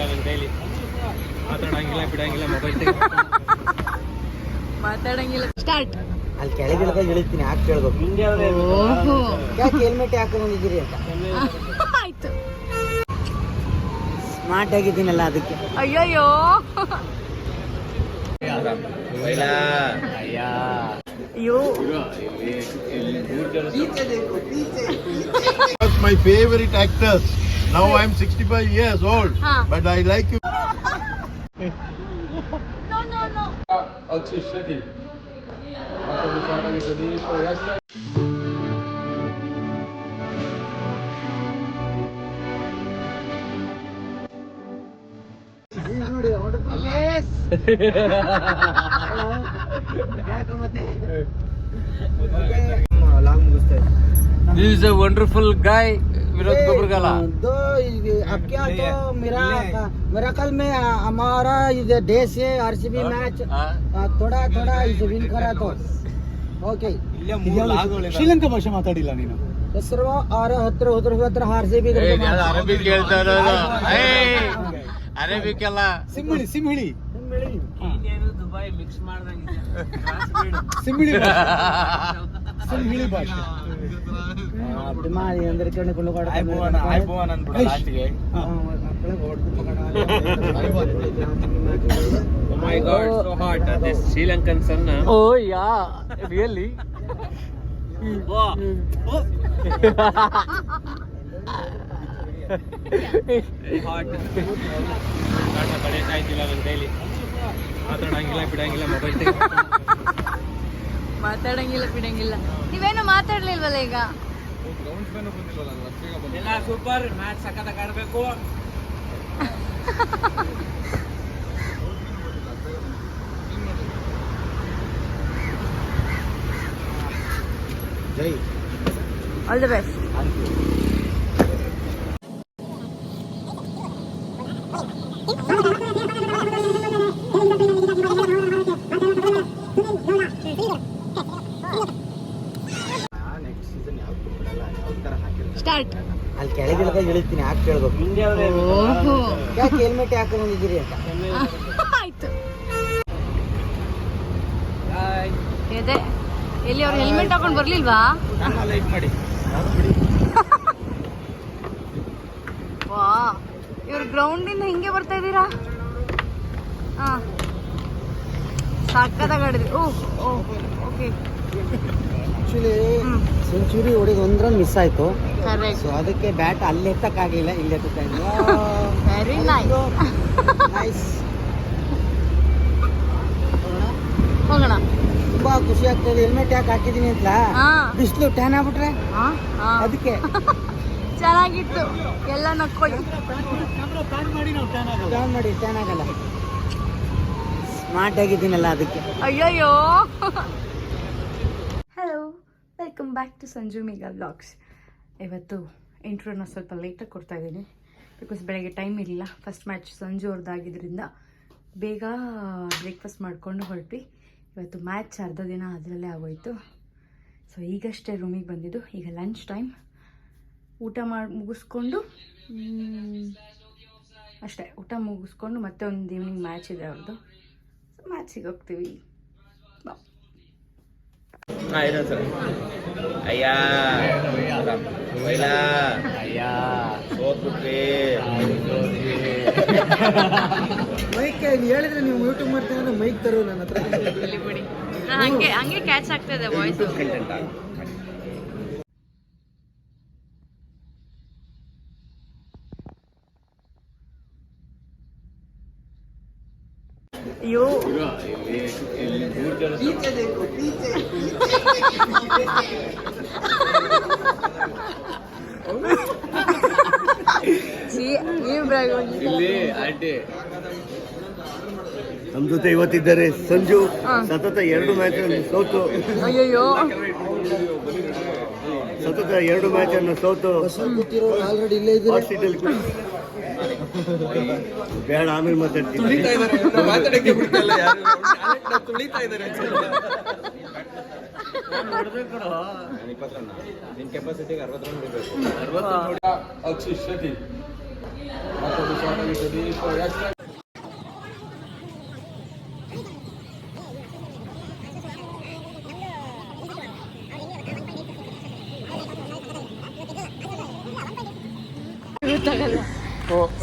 ನನ್ನ ಕೈಲಿ ಮಾತಾಡಂಗಿಲ್ಲ. ಬಿಡಂಗಿಲ್ಲ ಮೊಬೈಲ್ ಮಾತಾಡಂಗಿಲ್ಲ ಸ್ಟಾರ್ಟ್ ಅಲ್ಲಿ ಕೆಳಗಿಳಿದಾಗ ಇಳಿತೀನಿ ಯಾಕೆ ಕೇಳ್ಬೇಕು? ಓಹೋ. ಯಾಕೆ ಹೆಲ್ಮೆಟ್ ಅಂತ? ಆಯ್ತು. ಸ್ಮಾರ್ಟ್ ಆಗಿದ್ದೀನಲ್ಲ ಅದಕ್ಕೆ. ಅಯ್ಯಯ್ಯೋ. ಅಯ್ಯೋ. You. That's my favorite actors. Now I'm 65 years old, huh. but I like you. no, no, no. Akshay Shetty. Yes. this is a wonderful guy Vinod Gobbaragala दो अब क्या तो मेरा मेरा कल में हमारा इधर देश है आरसीबी मैच थोड़ा थोड़ा इसे विन करा तो ಓಕೆ ಶ್ರೀಲಂಕಾ ಭಾಷೆ ಮಾತಾಡಿಲ್ಲ ನೀನು ಹೆಸರು ಆರು ಹತ್ರ ಹೋದ್ರ ಹತ್ರ ಆರ್ಸಿಬಿ ಅರೇಬಿಕ್ ಹೇಳ್ತಾರ ಅರೇಬಿಕ್ ಎಲ್ಲ ಸಿಂಹಿಳಿ ಸಿಂಹಿಳಿ ದುಬೈ ಮಿಕ್ಸ್ ಮಾಡ್ದಂಗೆ ಸಿಂಹಿಳಿ ಭಾಷೆ. ಸಿಂಹಿಳಿ ಭಾಷೆ. ಅಭಿಮಾನಿ ಅಂದ್ರೆ ಕಣ್ಣು ಕೊಂಡು my god so hot this Sri Lankan sun oh. Yeah really hot ಕಡೆ ಇದ್ದಿಲ್ಲ ನನ್ನ ಕೈಲಿ ಮಾತಾಡಂಗಿಲ್ಲ ಬಿಡಂಗಿಲ್ಲ ಮೊಬೈಲ್ ಮಾತಾಡಂಗಿಲ್ಲ ಬಿಡಂಗಿಲ್ಲ. ನೀವೇನು ಮಾತಾಡ್ಲಿಲ್ವಲ್ಲ ಈಗ? ಎಲ್ಲ ಸೂಪರ್ ಮ್ಯಾಚ್ ಸಖತ್ತಾಗಿ ಆಡಬೇಕು. ಜೈ. All the best next season ಯಾವ ಬಿಡಲ್ಲ ಯಾವ ತರ ಹಾಕಿರ್ತಾರೆ ಸ್ಟಾರ್ಟ್ ಅಲ್ಲಿ ಕೆಳಗಿಳಿದಾಗ ಇಳಿತೀನಿ ಯಾಕೆ ಕೇಳ್ಬೇಕು? ಓಹೋ. ಯಾಕೆ ಹೆಲ್ಮೆಟ್ ಯಾಕೆ ಬಂದಿದ್ದೀರಿ ಅಂತ? ಆಯ್ತು. ಇದೆ ಎಲ್ಲಿ ಅವ್ರು ಹೆಲ್ಮೆಟ್ ಹಾಕೊಂಡು ಬರ್ಲಿಲ್ವಾ? ಲೈಕ್ ಮಾಡಿ. ವಾ ಇವ್ರು ಗ್ರೌಂಡಿಂದ ಹಿಂಗೆ ಬರ್ತಾ ಇದ್ದೀರಾ? ಹಾ. ಸಕ್ಕತ್ತಾಗಿ ಆಡಿದ್ರಿ. Oh okay. ಆ್ಯಕ್ಚುಲಿ. ಸೆಂಚುರಿ ಹೊಡೆದು ಒಂದ್ರ ಮಿಸ್ ಆಯ್ತು. ಕರೆಕ್ಟ್ ಸೊ ಅದಕ್ಕೆ ಬ್ಯಾಟ್ ಅಲ್ಲಿ ಎತ್ತಕ್ಕಾಗಲಿಲ್ಲ ಇಲ್ಲಿ ಎತ್ತಕ್ಕಾಗಿಲ್ಲ ವೆರಿ ನೈಸ್ ಹೋಗೋಣ? ತುಂಬಾ ಖುಷಿ ಆಗ್ತದೆ. ಹೆಲ್ಮೆಟ್ ಯಾಕೆ ಹಾಕಿದೀನಿ ಅಂತ? ಬಿಸಿಲು ಟ್ಯಾನ್ ಆಗ್ಬಿಟ್ರೆ? ಅದಕ್ಕೆ? ಚೆನ್ನಾಗಿತ್ತು. ಎಲ್ಲ ನಕ್ಕೊಳ್ಳಿ. ಟ್ಯಾನ್ ಮಾಡಿ ಟ್ಯಾನ್ ಆಗಲ್ಲ. ಸ್ಮಾರ್ಟ್ ಆಗಿದ್ದೀನಲ್ಲ ಅದಕ್ಕೆ. ಅಯ್ಯಯ್ಯೋ. Hello welcome back to Sanju mega vlogs ಇವತ್ತು ಇಂಟ್ರೋನ ಸ್ವಲ್ಪ ಲೇಟಾಗಿ ಕೊಡ್ತಾ ಇದ್ದೀನಿ. ಬಿಕಾಸ್ ಬೆಳಗ್ಗೆ ಟೈಮ್ ಇರಲಿಲ್ಲ. ಫಸ್ಟ್ ಮ್ಯಾಚ್ ಸಂಜೆ ಅವ್ರದ್ದಾಗಿದ್ದರಿಂದ ಬೇಗ ಬ್ರೇಕ್ಫಾಸ್ಟ್ ಮಾಡಿಕೊಂಡು ಹೊರಟ್ವಿ. ಇವತ್ತು ಮ್ಯಾಚ್ ಅರ್ಧ ದಿನ ಅದರಲ್ಲೇ ಆಗೋಯ್ತು. ಸೊ ಈಗಷ್ಟೇ ರೂಮಿಗೆ ಬಂದಿದ್ದು. ಈಗ ಲಂಚ್ ಟೈಮ್ ಊಟ ಮಾಡಿ, ಮುಗಿಸ್ಕೊಂಡು ಅಷ್ಟೇ. ಊಟ ಮುಗಿಸ್ಕೊಂಡು ಮತ್ತೆ ಒಂದು ಈವ್ನಿಂಗ್ ಮ್ಯಾಚ್ ಇದೆ ಅವ್ರದ್ದು ಸೊ ಮ್ಯಾಚಿಗೆ ಹೋಗ್ತೀವಿ. ಅಯ್ಯ. ಬೈಲ ಅಯ್ಯ ಸೋತ್ಬಿಟ್ರಿ ಮೈಕ್ ಹೇಳಿದ್ರೆ ನೀವು ಯೂಟ್ಯೂಬ್ ಮಾಡ್ತೀನಿ ಅಂದ್ರೆ ಮೈಕ್ ತರೋ ನನ್ನ ಹತ್ರ? ಹಂಗೆ ಹಂಗೆ ಕ್ಯಾಚ್ ಆಗ್ತದೆ ವಾಯ್ಸ್ ಅಯ್ಯೋ ನೀವ್ ಬ್ರಾಗ್ ಹೋಗಿ. ಇಲ್ಲಿ ನಮ್ಮ ಜೊತೆ ಇವತ್ತಿದ್ದಾರೆ ಸಂಜು. ಸತತ ಎರಡು ಮ್ಯಾಚ್ ಸೋತು. ಅಯ್ಯಯ್ಯೋ. ಸತತ ಎರಡು ಮ್ಯಾಚ್ ಅನ್ನು ಸೋತು. ಆಲ್ರೆಡಿ ಇಲ್ಲೇ ಇದ್ದೀರಾ ಬೇಡ ಆಮೇಲೆ ಮಾತಾಡ್ತೀನಿ. ಮಾತಾಡಕ್ಕೆ ಬಿಡ್ತಲ್ಲ ಯಾರು? ತುಳಿತಾ ಇದ್ದಾರೆ. ನಿನ್ ಕೆಪಾಸಿಟಿಗೆ ಅರವತ್ತು ರನ್ ಬಿಡಬೇಕು Akshish Shetty.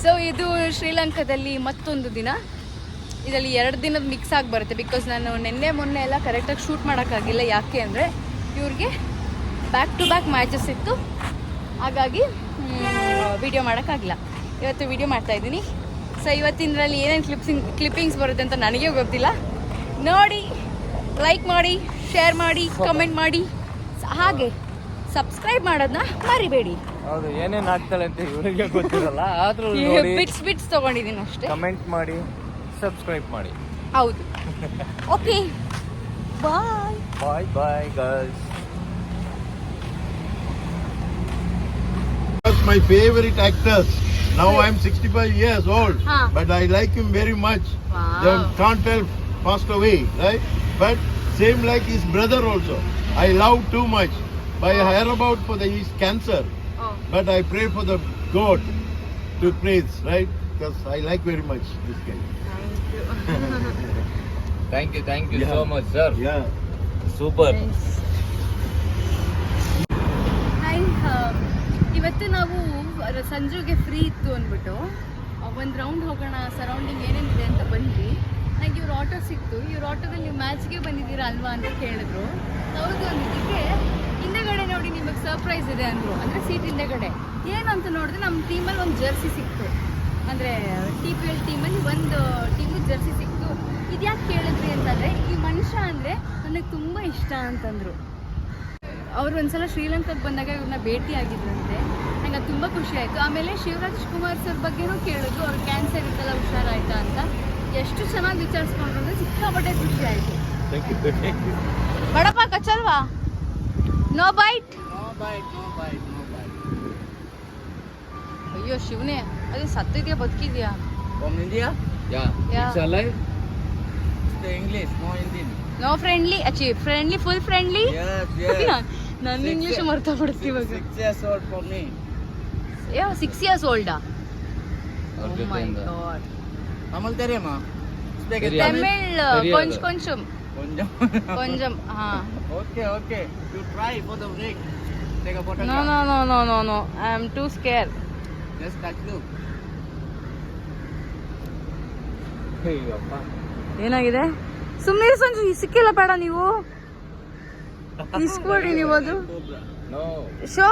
ಸೊ ಇದು ಶ್ರೀಲಂಕಾದಲ್ಲಿ ಮತ್ತೊಂದು ದಿನ. ಇದರಲ್ಲಿ ಎರಡು ದಿನದ ಮಿಕ್ಸ್ ಆಗಿ ಬರುತ್ತೆ ಬಿಕಾಸ್ ನಾನು ನಿನ್ನೆ ಮೊನ್ನೆ ಎಲ್ಲ ಕರೆಕ್ಟಾಗಿ ಶೂಟ್ ಮಾಡೋಕ್ಕಾಗಿಲ್ಲ ಯಾಕೆ ಅಂದರೆ ಇವ್ರಿಗೆ ಬ್ಯಾಕ್ ಟು ಬ್ಯಾಕ್ ಮ್ಯಾಚಸ್ ಇತ್ತು. ಹಾಗಾಗಿ ವಿಡಿಯೋ ಮಾಡೋಕ್ಕಾಗಿಲ್ಲ ಇವತ್ತು ವಿಡಿಯೋ ಮಾಡ್ತಾಯಿದ್ದೀನಿ ಸೊ ಇವತ್ತಿನಲ್ಲಿ ಏನೇನು ಕ್ಲಿಪ್ಸಿಂಗ್ ಕ್ಲಿಪ್ಪಿಂಗ್ಸ್ ಬರುತ್ತೆ ಅಂತ ನನಗೆ ಗೊತ್ತಿಲ್ಲ. ನೋಡಿ ಲೈಕ್ ಮಾಡಿ ಶೇರ್ ಮಾಡಿ ಕಮೆಂಟ್ ಮಾಡಿ. ಹಾಗೆ ಸಬ್ಸ್ಕ್ರೈಬ್ ಮಾಡೋದನ್ನ ಮರಿಬೇಡಿ. ಹೌದು ಏನೇನು ಆಗ್ತಾಳೆ ಅಂತ ಇವರಿಗೆ ಗೊತ್ತಿರಲ್ಲ. ಆದ್ರೂ ನೋಡಿ ಬಿಟ್ಸ್ ಬಿಟ್ಸ್ ತೊಗೊಂಡಿದ್ದೀನಿ ಅಷ್ಟೇ. ಕಮೆಂಟ್ ಮಾಡಿ ಸಬ್ಸ್ಕ್ರೈಬ್ ಮಾಡಿ. ಹೌದು. Okay bye bye bye girls my favorite actors. Now I'm 65 years old, huh. but I like him very much. Wow. Can't tell passed away, right? But same like his brother also. I love too much. I oh. hear about for the his cancer, oh. but I pray for the God to praise, right? Because I like very much this guy. Thank you. thank you, thank you yeah. so much, sir. Yeah. Super. Thanks. ಇವತ್ತು ನಾವು ಸಂಜೆಗೆ free ಇತ್ತು ಅಂದ್ಬಿಟ್ಟು ಒಂದು round ಹೋಗೋಣ surrounding ಏನೇನಿದೆ ಅಂತ ಬಂದ್ವಿ. ನನಗೆ ಇವ್ರ ಆಟೋ ಸಿಕ್ತು. ಇವ್ರ ಆಟೋದಲ್ಲಿ ನೀವು ಮ್ಯಾಚ್ಗೆ ಬಂದಿದ್ದೀರಾ ಅಲ್ವಾ ಅಂತ ಕೇಳಿದ್ರು. ಹೌದು ಅಂದಿದ್ದಕ್ಕೆ, ಹಿಂದೆಗಡೆ ನೋಡಿ ನಿಮಗೆ ಸರ್ಪ್ರೈಸ್ ಇದೆ ಅಂದರು. ಅಂದರೆ ಸೀಟ್ ಹಿಂದೆಗಡೆ. ಏನಂತ ನೋಡಿದ್ರೆ ನಮ್ಮ ಟೀಮಲ್ಲಿ ಒಂದು ಜರ್ಸಿ ಸಿಕ್ತು. ಅಂದರೆ ಟಿ ಪಿ ಎಲ್ ಟೀಮಲ್ಲಿ ಒಂದು ಟೀಮಿಗೆ ಜರ್ಸಿ ಸಿಕ್ತು. ಇದ್ಯಾಕೆ ಕೇಳಿದ್ರಿ ಅಂತಂದರೆ, ಈ ಮನುಷ್ಯ ಅಂದರೆ ನನಗೆ ತುಂಬ ಇಷ್ಟ ಅಂತಂದರು. ಅವರು ಒಂದ್ಸಲ ಶ್ರೀಲಂಕಾಗೆ ಬಂದಾಗ ಇವ್ರನ್ನ ಭೇಟಿ ಆಗಿದ್ರಂತೆ ಅದು ತುಂಬ ಖುಷಿ ಆಯ್ತು. ಆಮೇಲೆ ಶಿವರಾಜ್ ಕುಮಾರ್ ಸರ್ ಬಗ್ಗೆನೂ ಕೇಳಿದ್ರು ಅವ್ರ ಕ್ಯಾನ್ಸರ್ ಇತ್ತಲ್ಲ ಹುಷಾರಾಯ್ತಾ ಅಂತ. ಎಷ್ಟು ಚೆನ್ನಾಗಿ ವಿಚಾರಿಸ್ಕೊಂಡ್ರು ಅಂದರೆ ಸಿಕ್ಕಾಪಟ್ಟೆ ಖುಷಿ ಆಯಿತು. ಬಡಪ್ಪ ಕಚ್ಚಲ್ವಾ? ನೋ ಬೈಟ್ ಅಯ್ಯೋ ಶಿವನೇ ಅದೇ ಸತ್ತಿದ್ಯಾ ಬದುಕಿದ್ಯಾ? English no Hindi no friendly ಅಚ್ಚಿ ಫ್ರೆಂಡ್ಲಿ ಫುಲ್ ಫ್ರೆಂಡ್ಲಿ ಯಸ್ ನನ್ನ ಇಂಗ್ಲೀಷ್ ಮರ್ತಾ ಬಿಡ್ತೀವಿ ಯಾವ ಸಿಕ್ಸ್ ಇಯರ್ಸ್ ಓಲ್ಡಾ ತಮಿಳ್ ಕೊಂಚ ಕೊಂಚಂ. ಸ್ಕೇರ್ ಏನಾಗಿದೆ? ಸುಮ್ಮನೆ ಸಂಜು ಸಿಕ್ಕಿಲ್ಲ ಬೇಡ ನೀವು. ಇಸ್ಕೊಡಿ ನೀವು ಅದು. Show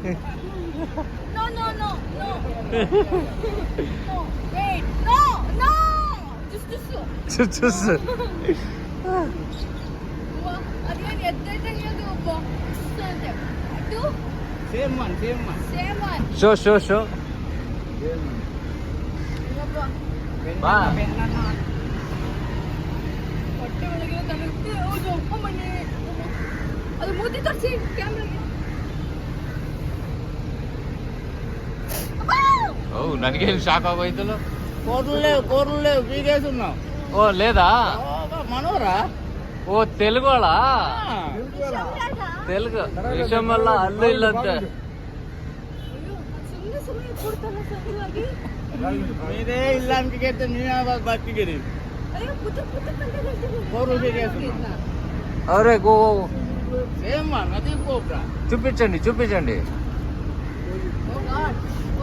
no show no no no no wait no no just just ಚುಸ್ ಅದೇನು ಎದ್ದೆದ್ದಂಗೆ ಅದು ಒಬ್ಬ ಅಂತ ಅದು same one same one same one show show show ಬಾ ಹೊಟ್ಟೆ ಒಳಗೆ ನನಗೆ ಹೌದು ಅಮ್ಮನೇ ಅದು ಮೂತಿ ತೋರಿಸಿ ಕ್ಯಾಮ್ರಾಗೆ ನನಗೇನು ಶಾಕ್ ಆಗೋಯ್ತಲ್ಲ కోరలేవు కోరలేవు పీకేస్తున్నావు ఓ లేదా మనోరా ಓ ತೆಲುಗೋಳ ತೆಲುಗು ವಿಷಮೆಲ್ಲ ಅಲ್ಲೂ ಇಲ್ಲಂತೆ ಸುಮ್ಮನೆ ಸುಮ್ಮನೆ ಕೊಡ್ತಾನೆ ಸರಿಯಾಗಿ మీరే ఇల్లానికి అయితే నేనే బతికిరి ಅಯ್ಯೋ ಪುಟ್ಟ ಪುಟ್ಟ కోరు పీకేస్తున్నా ಅವರೇ గో సేమ్ వన్ అది కోబ్రా చూపించండి చూపించండి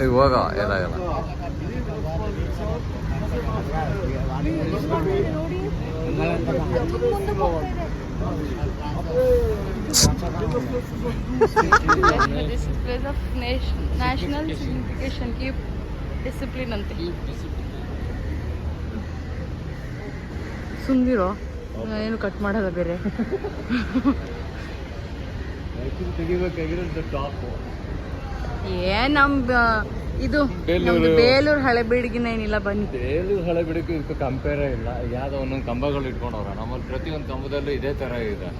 ಏುವರ್ ಆ ಏಳೇನ ಆ ಬರ್ತಿದೆ ನೋಡಿ keep discipline a flag national signification ಅಂತ ಸುಂದಿರೋ ಏನು ಕಟ್ ಮಾಡಲ್ಲ ಬೇರೆ. ಟೆಕಿ ಹೋಗ್ಕ ಟಾಪ್ ಏನ್ ನಮ್ ಇದು ನಮ್ದು ಹಳೆ ಹಳೆಬೀಡಿಗಿನ ಏನಿಲ್ಲ ಬನ್ನಿ. ಬೇಲೂರು ಹಳೆ ಬಿಡಕ್ಕೆ ಇದಕ್ಕೆ ಕಂಪೇರೇ ಇಲ್ಲ. ಯಾವ್ದೋ ಒಂದೊಂದು ಕಂಬಗಳು ಇಟ್ಕೊಂಡವ್ರ. ನಮ್ಮಲ್ಲಿ ಪ್ರತಿಯೊಂದು ಕಂಬದಲ್ಲೂ ಇದೇ ತರ ಇದೆ.